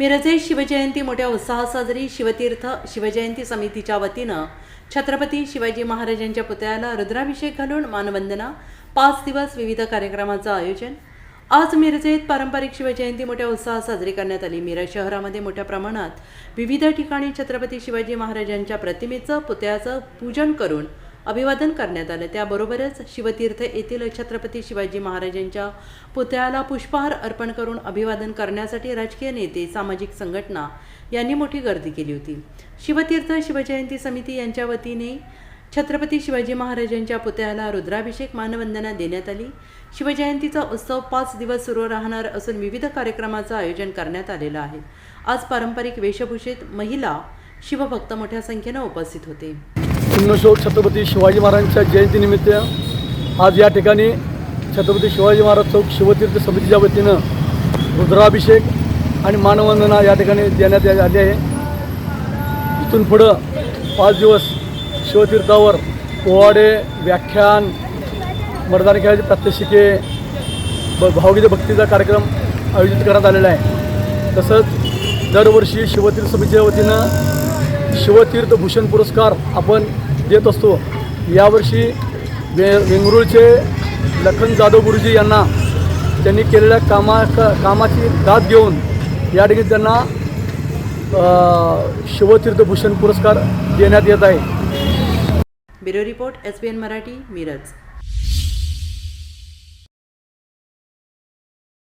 मिरजे शिवजयंती मोठ्या उत्साहात साजरी. शिवतीर्थ शिवजयंती समितीच्या वतीनं छत्रपती शिवाजी महाराजांच्या पुतळ्याला रुद्राभिषेक घालून मानवंदना. पाच दिवस विविध कार्यक्रमाचं आयोजन. आज मिरजेत पारंपरिक शिवजयंती मोठ्या उत्साहात साजरी करण्यात आली. मिरज शहरामध्ये मोठ्या प्रमाणात विविध ठिकाणी छत्रपती शिवाजी महाराजांच्या प्रतिमेचं पुतळ्याचं पूजन करून अभिवादन करण्यात आलं. त्याबरोबरच शिवतीर्थ येथील छत्रपती शिवाजी महाराजांच्या पुतळ्याला पुष्पहार अर्पण करून अभिवादन करण्यासाठी राजकीय नेते सामाजिक संघटना यांनी मोठी गर्दी केली होती. शिवतीर्थ शिवजयंती समिती यांच्या वतीने छत्रपती शिवाजी महाराजांच्या पुतळ्याला रुद्राभिषेक मानवंदना देण्यात आली. शिवजयंतीचा उत्सव पाच दिवस सुरू राहणार असून विविध कार्यक्रमाचं आयोजन करण्यात आलेलं आहे. आज पारंपरिक वेशभूषेत महिला शिवभक्त मोठ्या संख्येनं उपस्थित होते. पुण्यश्लोक छत्रपती शिवाजी महाराजांच्या जयंतीनिमित्त आज या ठिकाणी छत्रपती शिवाजी महाराज चौक शिवतीर्थ समितीच्या वतीनं रुद्राभिषेक आणि मानवंदना या ठिकाणी देण्यात आली आहे. इथून पुढं पाच दिवस शिवतीर्थावर पोवाडे व्याख्यान मर्दानी खेळाचे प्रात्यक्षिके ब भावगीत भक्तीचा कार्यक्रम आयोजित करण्यात आलेला आहे. तसंच दरवर्षी शिवतीर्थ समितीच्या वतीनं शिवतीर्थ भूषण पुरस्कार आपण देत असतो. यावर्षी वे वेंगरुळचे लखन जाधव गुरुजी यांना त्यांनी केलेल्या कामा कामाची दाद घेऊन या ठिकाणी त्यांना शिवतीर्थ भूषण पुरस्कार देण्यात येत आहे. Bureau report S B N Marathi Miraj.